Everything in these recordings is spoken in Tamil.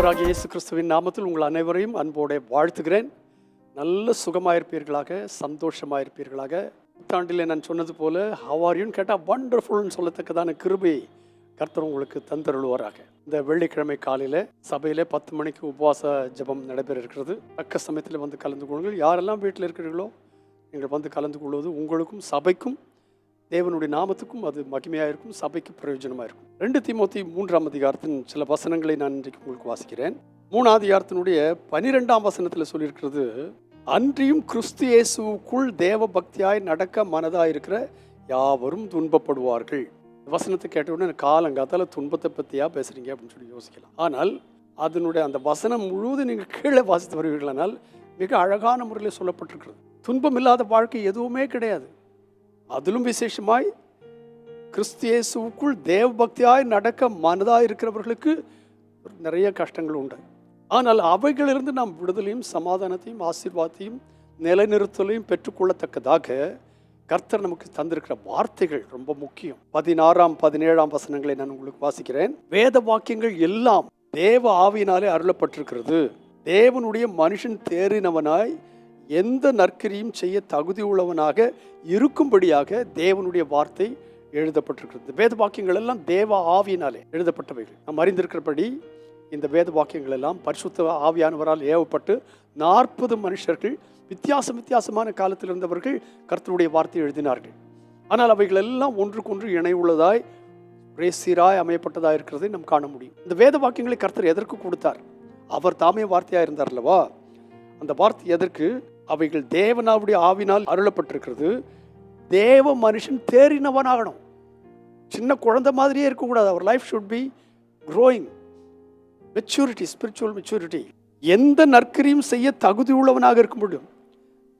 இயேசு கிறிஸ்துவின் நாமத்தில் உங்கள் அனைவரையும் அன்போடு வாழ்த்துகிறேன். நல்ல சுகமாயிருப்பீர்களாக சந்தோஷமாயிருப்பீர்களாக. புத்தாண்டில் நான் சொன்னது போல் ஹவாரியும் கேட்டால் வண்டர்ஃபுல்னு சொல்லத்தக்கதான கிருபை கர்த்தர் உங்களுக்கு தந்தருள்வாராக. இந்த வெள்ளிக்கிழமை காலையில் சபையில் பத்து மணிக்கு உபவாச ஜெபம் நடைபெற இருக்கிறது தக்க சமயத்தில் வந்து கலந்து கொள்ளுங்கள். யாரெல்லாம் வீட்டில் இருக்கிறீர்களோ நீங்கள் வந்து கலந்து கொள்வது உங்களுக்கும் சபைக்கும் தேவனுடைய நாமத்துக்கும் அது மகிமையாக இருக்கும் சபைக்கு பிரயோஜனமாக இருக்கும். ரெண்டு திமுத்தி மூன்றாம் அதிகாரத்தின் சில வசனங்களை நான் இன்றைக்கு உங்களுக்கு வாசிக்கிறேன். மூணாம் அதிகாரத்தினுடைய பனிரெண்டாம் வசனத்தில் சொல்லியிருக்கிறது அன்றியும் கிறிஸ்து இயேசுக்குள் தேவ பக்தியாய் நடக்க மனதாக இருக்கிற யாவரும் துன்பப்படுவார்கள். வசனத்தை கேட்ட உடனே காலங்காத்தால துன்பத்தை பற்றியா பேசுறீங்க? அப்படின்னு சொல்லி யோசிக்கலாம். ஆனால் அதனுடைய அந்த வசனம் முழுவதும் நீங்கள் கீழே வாசித்து வருவீர்களானால் மிக அழகான முறையில் சொல்லப்பட்டிருக்கிறது. துன்பம் இல்லாத வாழ்க்கை எதுவுமே கிடையாது. அதிலும் விசேஷமாய் கிறிஸ்தியேசுவுக்குள் தேவபக்தியாய் தேவ பக்தியாய் நடக்க மனதாக இருக்கிறவர்களுக்கு நிறைய கஷ்டங்கள் உண்டு ஆனால் அவைகளிலிருந்து நாம் விடுதலையும் சமாதானத்தையும் ஆசீர்வாதத்தையும் நிலைநிறுத்தலையும் பெற்றுக்கொள்ளத்தக்கதாக கர்த்தர் நமக்கு தந்திருக்கிற வார்த்தைகள் ரொம்ப முக்கியம் பதினாறாம் பதினேழாம் வசனங்களை நான் உங்களுக்கு வாசிக்கிறேன் வேத வாக்கியங்கள் எல்லாம் தேவ ஆவியினாலே அருளப்பட்டிருக்கிறது தேவனுடைய மனுஷன் தேறினவனாய் எந்த நற்கரியும் செய்ய தகுதி உள்ளவனாக இருக்கும்படியாக தேவனுடைய வார்த்தை எழுதப்பட்டிருக்கிறது. வேத வாக்கியங்கள் எல்லாம் தேவ ஆவியினாலே எழுதப்பட்டவைகள். நாம் அறிந்திருக்கிறபடி இந்த வேத வாக்கியங்கள் எல்லாம் பரிசுத்த ஆவியானவரால் ஏவப்பட்டு நாற்பது மனுஷர்கள் வித்தியாசம் வித்தியாசமான காலத்தில் இருந்தவர்கள் கர்த்தருடைய வார்த்தையை எழுதினார்கள். ஆனால் அவைகள் எல்லாம் ஒன்றுக்கொன்று இணை உள்ளதாய் ஒரே சீராய் அமையப்பட்டதாக இருக்கிறதை நாம் காண முடியும். இந்த வேத வாக்கியங்களை கர்த்தர் எதற்கு கொடுத்தார்? அவர் தாமே வார்த்தையாக இருந்தார் அல்லவா? அந்த வார்த்தை எதற்கு? அவைகள் தேவனாவுடைய ஆவினால் அருளப்பட்டிருக்கிறது. தேவ மனுஷன் தேறினவன் ஆகணும் சின்ன குழந்தை மாதிரியே இருக்கக்கூடாது. அவர் life should be growing maturity spiritual maturity எந்த நற்கரியும் செய்ய தகுதி உள்ளவனாக இருக்க முடியும்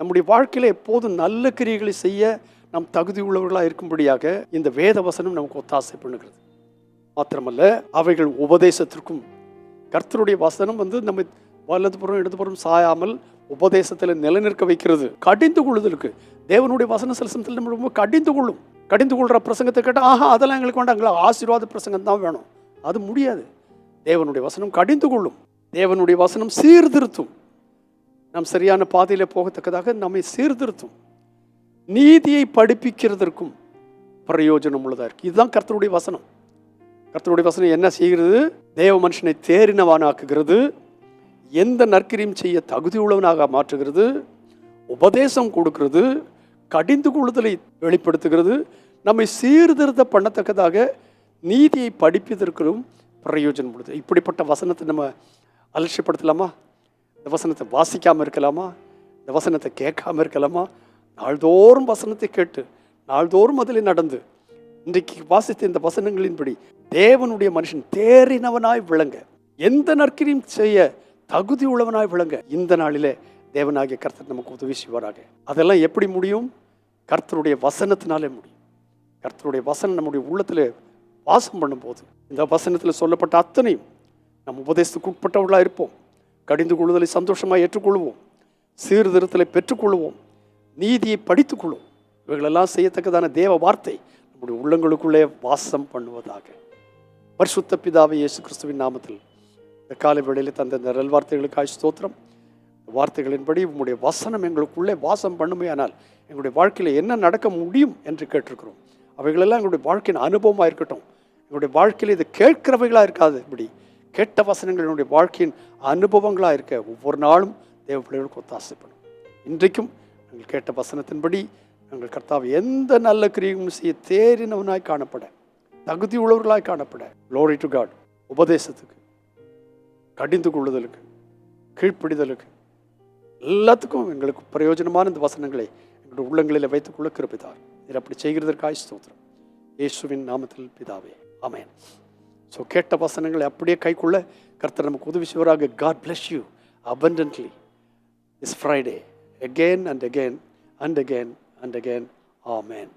நம்முடைய வாழ்க்கையில் எப்போதும் நல்ல கிரியைகளை செய்ய நாம் தகுதி உள்ளவர்களாக இருக்கும்படியாக இந்த வேத வசனம் நமக்கு ஒத்தாசை பண்ணுகிறது. மாத்திரமல்ல அவைகள் உபதேசத்திற்கும் கர்த்தருடைய வசனம் வந்து நம்ம வலதுபுறம் இடதுபுறம் சாயாமல் உபதேசத்தில் நிலைநிற்க வைக்கிறது. கடிந்து கொள்ளுதலுக்கு. தேவனுடைய வசன சில நம்ம ரொம்ப கடிந்து கொள்ளும். கடிந்து கொள்கிற பிரசங்கத்தை கேட்டால் ஆஹா அதெல்லாம் எங்களுக்கு வேண்டாம். எங்களுக்கு ஆசீர்வாத பிரசங்கம் தான் வேணும். அது முடியாது. தேவனுடைய வசனம் கடிந்து கொள்ளும். தேவனுடைய வசனம் சீர்திருத்தும். நாம் சரியான பாதையில் போகத்தக்கதாக நம்மை சீர்திருத்தும். நீதியை படிப்பிக்கிறதற்கும் பிரயோஜனம் உள்ளதாக இருக்கு. இதுதான் கர்த்தருடைய வசனம். கர்த்தருடைய வசனம் என்ன செய்கிறது? தேவ மனுஷனை தேறினவானாக்குகிறது. எந்த நற்கிரியும் செய்ய தகுதியுள்ளவனாக மாற்றுகிறது உபதேசம் கொடுக்கிறது கடிந்து கொள்ளுதலை வெளிப்படுத்துகிறது நம்மை சீர்திருத்த பண்ணத்தக்கதாக நீதியை படிப்பதற்கும் பிரயோஜனம் இப்படிப்பட்ட வசனத்தை நம்ம அலட்சியப்படுத்தலாமா? இந்த வசனத்தை வாசிக்காமல் இருக்கலாமா? இந்த வசனத்தை கேட்காம இருக்கலாமா? நாள்தோறும் வசனத்தை கேட்டு நாள்தோறும் அதில் நடந்து இன்றைக்கு வாசித்த இந்த வசனங்களின்படி தேவனுடைய மனுஷன் தேறினவனாய் விளங்க எந்த நற்கிரியும் செய்ய தகுதி உள்ளவனாய் விளங்க இந்த நாளிலே தேவனாகிய கர்த்தர் நமக்கு உதவி செய்வாராக. அதெல்லாம் எப்படி முடியும்? கர்த்தருடைய வசனத்தினாலே முடியும். கர்த்தருடைய வசனம் நம்முடைய உள்ளத்தில் வாசம் பண்ணும்போது. இந்த வசனத்தில் சொல்லப்பட்ட அத்தனையும் நம் உபதேசத்துக்கு உட்பட்டவர்களாக இருப்போம். கடிந்து கொள்ளுதலை சந்தோஷமாக ஏற்றுக்கொள்வோம். சீர்திருத்தலை பெற்றுக்கொள்வோம். நீதியை படித்துக்கொள்வோம். இவைகளெல்லாம் செய்யத்தக்கதான தேவ வார்த்தை நம்முடைய உள்ளங்களுக்குள்ளே வாசம் பண்ணுவதாக. பரிசுத்த பிதாவை இயேசு கிறிஸ்துவின் நாமத்தில் இந்த காலை வேளையில் தந்த இந்த நல்வார்த்தைகளுக்காய் ஸ்தோத்திரம். வார்த்தைகளின்படி உங்களுடைய வசனம் எங்களுக்குள்ளே வாசம் பண்ணுமையானால் எங்களுடைய வாழ்க்கையில் என்ன நடக்க முடியும் என்று கேட்டிருக்கிறோம். அவைகளெல்லாம் எங்களுடைய வாழ்க்கையின் அனுபவமாக இருக்கட்டும். எங்களுடைய வாழ்க்கையில் இது கேட்கிறவைகளாக இருக்காது இப்படி. கேட்ட வசனங்கள் என்னுடைய வாழ்க்கையின் அனுபவங்களாக இருக்க ஒவ்வொரு நாளும் தேவ பிள்ளைகளுக்கு ஒத்தாசைப்படும் இன்றைக்கும் நாங்கள் கேட்ட வசனத்தின்படி நாங்கள் கர்த்தாவை எந்த நல்ல கிரியும் செய்ய தேறினவனாய் காணப்பட தகுதி உள்ளவர்களாய் காணப்பட. லோரி டு காட் உபதேசத்துக்கு. கடிந்து கொள்ளுதலுக்கு கீழ்ப்பிடிதலுக்கு எல்லாத்துக்கும் எங்களுக்கு பிரயோஜனமான இந்த வசனங்களை எங்களுடைய உள்ளங்களில் வைத்துக்கொள்ள கிருப்பிதார் இதை அப்படி செய்கிறதற்காய் ஸ்தோத்திரம். இயேசுவின் நாமத்தில் பிதாவே ஆமென். ஸோ கேட்ட வசனங்களை அப்படியே கைக்குள்ள கர்த்தர் நமக்கு உதவி செய்வராக God bless you abundantly is Friday again and again and again and again amen.